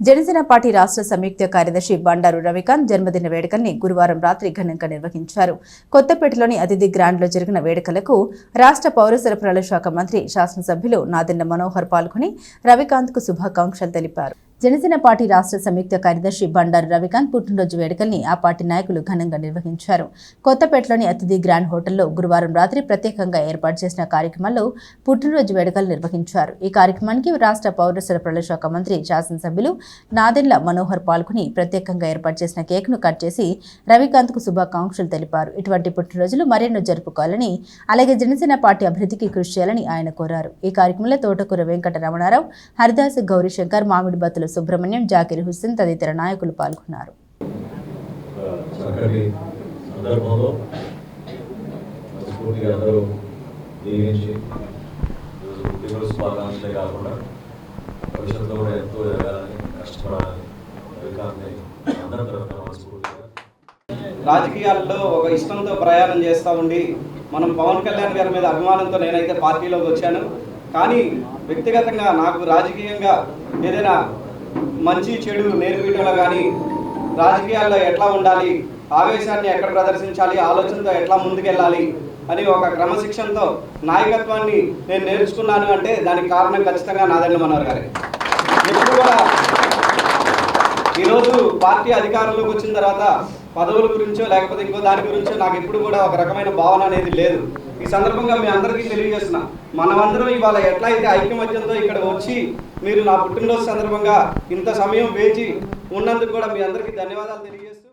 Janasena party రాష్ట్ర సంయుక్త కార్యదర్శి బండారు రవికాంత్ జన్మదిన వేడుకల్ని గురువారం రాత్రి ఘనంగా నిర్వహించారు. కొత్తపేటలోని అతిథి గ్రాండ్లో జరిగిన వేడుకలకు రాష్ట్ర పౌర సరఫరాల శాఖ మంత్రి శాసనసభ్యులు నాదెండ్ల మనోహర్ పాల్గొని రవికాంత్కు శుభాకాంక్షలు తెలిపారు. జనసేన పార్టీ రాష్ట్ర సంయుక్త కార్యదర్శి బండారు రవికాంత్ పుట్టినరోజు వేడుకల్ని ఆ పార్టీ నాయకులు ఘనంగా నిర్వహించారు. కొత్తపేటలోని అతిథి గ్రాండ్ హోటల్లో గురువారం రాత్రి ప్రత్యేకంగా ఏర్పాటు చేసిన కార్యక్రమంలో పుట్టినరోజు వేడుకలు నిర్వహించారు. ఈ కార్యక్రమానికి రాష్ట్ర పౌర సరఫరాల శాఖ మంత్రి శాసనసభ్యులు నాదెండ్ల మనోహర్ పాల్గొని ప్రత్యేకంగా ఏర్పాటు చేసిన కేక్ను కట్ చేసి రవికాంత్కు శుభాకాంక్షలు తెలిపారు. ఇటువంటి పుట్టినరోజులు మరెన్నో జరుపుకోవాలని అలాగే జనసేన పార్టీ అభివృద్ధికి కృషి చేయాలని ఆయన కోరారు. ఈ కార్యక్రమంలో తోటకూర వెంకట రమణారావు హరిదాస్ గౌరీశంకర్ మామిడి బతులు సుబ్రహ్మణ్యం జాకిర్ హుస్సేన్ తదితర నాయకులు పాల్గొన్నారు. రాజకీయాల్లో ఒక ఇష్టంతో ప్రయాణం చేస్తూ ఉండి మనం పవన్ కళ్యాణ్ గారి మీద అభిమానంతో నేనైతే పార్టీలోకి వచ్చాను. కానీ వ్యక్తిగతంగా నాకు రాజకీయంగా ఏదైనా మంచి చెడు నేర్పిటలో కానీ రాజకీయాల్లో ఎట్లా ఉండాలి? ఆవేశాన్ని ఎక్కడ ప్రదర్శించాలి? ఆలోచనతో ఎట్లా ముందుకెళ్ళాలి? అని ఒక క్రమశిక్షణతో నాయకత్వాన్ని నేను నేర్చుకున్నాను అంటే దానికి కారణం ఖచ్చితంగా నాదండి మనోహర్ గారి. ఎప్పుడు కూడా ఈరోజు పార్టీ అధికారంలోకి వచ్చిన తర్వాత పదవుల గురించో లేకపోతే ఇంకో దాని గురించో నాకు ఎప్పుడు కూడా ఒక రకమైన భావన అనేది లేదు. ఈ సందర్భంగా మీ అందరికీ తెలియజేస్తున్నా. మనమందరం ఇవాళ ఎట్లా అయితే ఐక్యమత్యంతో ఇక్కడ వచ్చి మీరు నా పుట్టినరోజు సందర్భంగా ఇంత సమయం వేచి ఉన్నందుకు కూడా మీ అందరికీ ధన్యవాదాలు తెలియజేస్తున్నాను